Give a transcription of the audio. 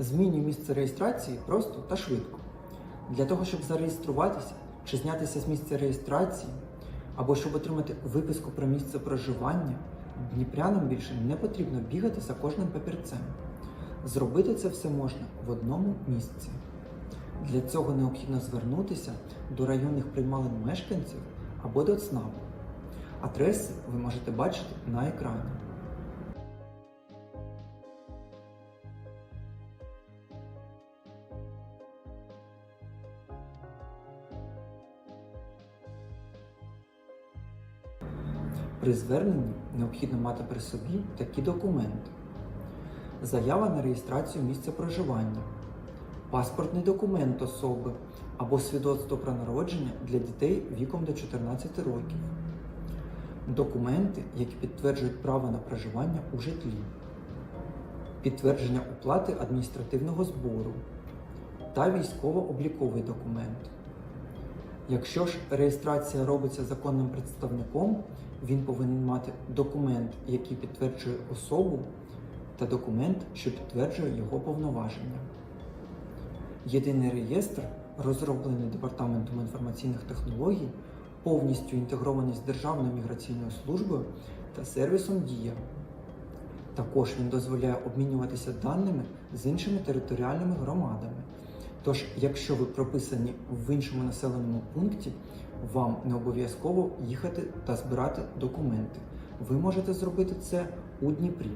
Змінюй місце реєстрації просто та швидко. Для того, щоб зареєструватися чи знятися з місця реєстрації, або щоб отримати виписку про місце проживання, дніпрянам більше не потрібно бігати за кожним папірцем. Зробити це все можна в одному місці. Для цього необхідно звернутися до районних приймалин мешканців або до ЦНАПу. Адреси ви можете бачити на екрані. При зверненні необхідно мати при собі такі документи: заява на реєстрацію місця проживання, паспортний документ особи або свідоцтво про народження для дітей віком до 14 років, документи, які підтверджують право на проживання у житлі, підтвердження оплати адміністративного збору та військово-обліковий документ. Якщо ж реєстрація робиться законним представником, він повинен мати документ, який підтверджує особу, та документ, що підтверджує його повноваження. Єдиний реєстр, розроблений Департаментом інформаційних технологій, повністю інтегрований з Державною міграційною службою та сервісом Дія. Також він дозволяє обмінюватися даними з іншими територіальними громадами. Тож, якщо ви прописані в іншому населеному пункті, вам не обов'язково їхати та збирати документи. Ви можете зробити це у Дніпрі.